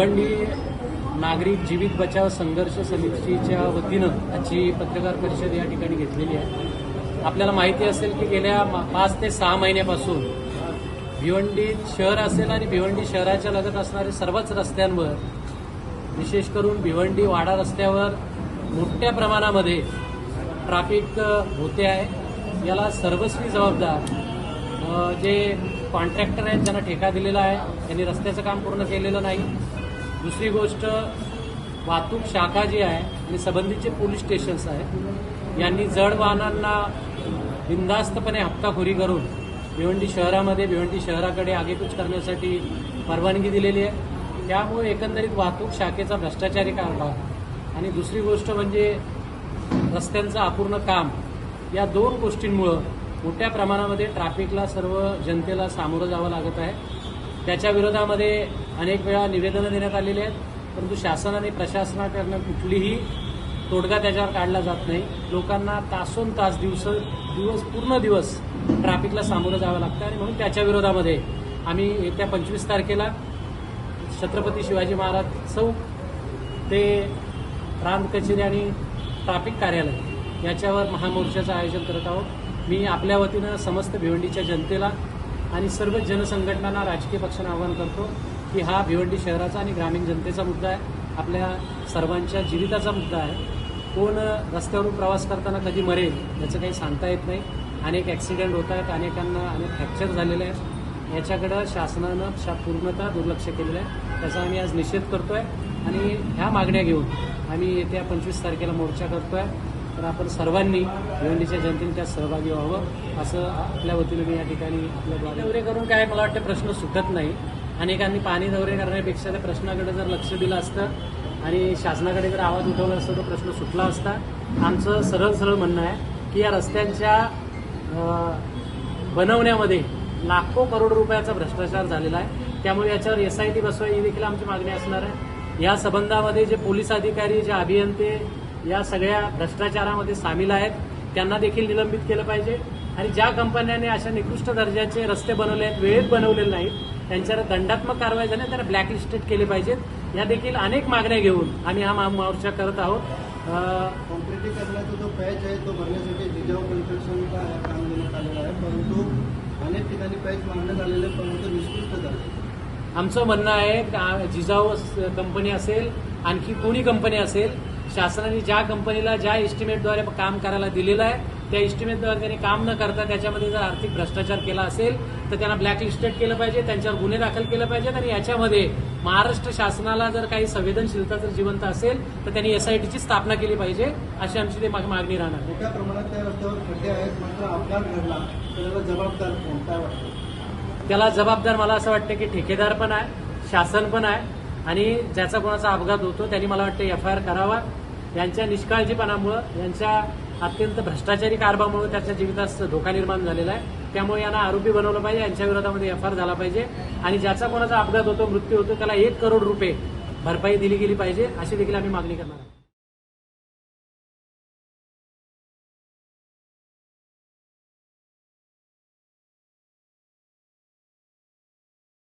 भिवंडी नागरिक जीवित बचाव संघर्ष समितीच्या वतीनं आजची पत्रकार परिषद या ठिकाणी घेतलेली आहे. आपल्याला माहिती असेल की गेल्या पाच ते सहा महिन्यापासून भिवंडी शहर असेल आणि भिवंडी शहराच्या लगत असणारे सर्वच रस्त्यांवर विशेष करून भिवंडी वाडा रस्त्यावर मोठ्या प्रमाणामध्ये ट्रॅफिक होते आहे. याला सर्वस्वी जबाबदार जे कॉन्ट्रॅक्टर आहेत ज्यांना ठेका दिलेला आहे त्यांनी रस्त्याचं काम पूर्ण केलेलं नाही. दुसरी गोष्ट वाहतूक शाखा जी आहे आणि संबंधितचे पोलीस स्टेशन्स आहेत यांनी जड वाहनांना बिंदास्तपणे हप्ताखोरी करून भिवंडी शहरामध्ये भिवंडी शहराकडे आगेकूच करण्यासाठी परवानगी दिलेली आहे. त्यामुळे एकंदरीत वाहतूक शाखेचा भ्रष्टाचारी कारभार आणि दुसरी गोष्ट म्हणजे रस्त्यांचं अपूर्ण काम या दोन गोष्टींमुळं मोठ्या प्रमाणामध्ये ट्रॅफिकला सर्व जनतेला सामोरं जावं लागत आहे. त्याच्या विरोधामध्ये अनेक वेळा निवेदनं देण्यात आलेली आहेत परंतु शासन आणि प्रशासनाकडनं कुठलीही तोडगा त्याच्यावर काढला जात नाही. लोकांना तासोन तास दिवस दिवस पूर्ण दिवस ट्रॅफिकला सामोरं जावं लागतं आणि म्हणून त्याच्या विरोधामध्ये आम्ही येत्या पंचवीस तारखेला छत्रपती शिवाजी महाराज चौक ते प्रांत कचेरी आणि ट्रॅफिक कार्यालय याच्यावर महामोर्चाचं आयोजन करत आहोत. मी आपल्या वतीनं समस्त भिवंडीच्या जनतेला आणि सर्व जनसंघटनांना राजकीय पक्षांना आवाहन करतो की हा भिवंडी शहराचा आणि ग्रामीण जनतेचा मुद्दा आहे. आपल्या सर्वांच्या जीविताचा मुद्दा आहे. कोण रस्त्यावरून प्रवास करताना कधी मरेल याचं काही सांगता येत नाही. अनेक ॲक्सिडेंट होत आहेत अनेकांना अनेक फ्रॅक्चर झालेले आहेत. याच्याकडं शासनानं शा पूर्णतः दुर्लक्ष केलेलं आहे. त्याचा आम्ही आज निषेध करतो आहे आणि ह्या मागण्या घेऊन आम्ही येत्या पंचवीस तारखेला मोर्चा करतो आहे तर आपण सर्वांनी भिवंडीच्या जनतेने त्यात सहभागी व्हावं असं आपल्या वतीनं मी या ठिकाणी आपल्या दौरे करून काय मला वाटतं प्रश्न सुटत नाही. अनेकांनी पाणी दौरे करण्यापेक्षा त्या प्रश्नाकडे जर लक्ष दिलं असतं आणि शासनाकडे जर आवाज उठवला असता तो प्रश्न सुटला असता आमचं सरळ सरळ म्हणणं आहे की या रस्त्यांच्या बनवण्यामध्ये लाखो करोड रुपयाचा भ्रष्टाचार झालेला आहे. त्यामुळे याच्यावर एस आय टी बसवा ही देखील आमची मागणी असणार आहे. या संबंधामध्ये जे पोलीस अधिकारी जे अभियंते या सगळ्या भ्रष्टाचारामध्ये सामील आहेत. त्यांना देखील निलंबित केलं पाहिजे. आणि ज्या कंपन्यांनी अशा निकृष्ट दर्जाचे रस्ते बनवले आहेत वेळेत बनवलेले नाहीत त्यांच्यावर दंडात्मक कारवाई झाली त्याला ब्लॅकलिस्टेड केले पाहिजेत. या देखील अनेक मागण्या घेऊन आम्ही हा मा- मोर्चा करत आहोत. जो पॅच आहे तो भरण्यासाठी जिजाऊ कन्स्ट्रक्शनचा काम देण्यात आलेला आहे. परंतु अनेक ठिकाणी पॅच मागण्यात आलेले आहे, परंतु निष्कृष्ट आमचं म्हणणं आहे का जिजाऊ कंपनी असेल आणखी कोणी कंपनी असेल शासनाने ज्या कंपनीला ज्या एस्टिमेटद्वारे काम करायला दिलेलं आहे त्या एस्टिमेटद्वारे त्यांनी काम न करता त्याच्यामध्ये जर आर्थिक भ्रष्टाचार केला असेल तर त्यांना ब्लॅकलिस्टेड केलं पाहिजे त्यांच्यावर गुन्हे दाखल केले पाहिजेत आणि याच्यामध्ये महाराष्ट्र शासनाला जर काही संवेदनशीलता जर जिवंत असेल तर त्यांनी एसआयटीची स्थापना केली पाहिजे अशी आमची ते माग- मागणी राहणार. मोठ्या प्रमाणात त्या रस्त्यावर खड्डे आहेत मात्र अपघात घडला. त्याला जबाबदार कोण? काय वाटतं? त्याला जबाबदार मला असं वाटतं की ठेकेदार पण आहे शासन पण आहे आणि ज्याचा कोणाचा अपघात होतो त्यांनी मला वाटतं एफ आय आर करावा. यांच्या निष्काळजीपणामुळं यांच्या अत्यंत भ्रष्टाचारी कारभामुळे त्याच्या जीवितास धोका निर्माण झालेला आहे. त्यामुळे यांना आरोपी बनवलं पाहिजे यांच्या विरोधामध्ये एफ आर झाला पाहिजे. आणि ज्याचा कोणाचा अपघात होतो मृत्यू होतो त्याला एक करोड रुपये भरपाई दिली गेली पाहिजे अशी देखील आम्ही मागणी करणार आहोत.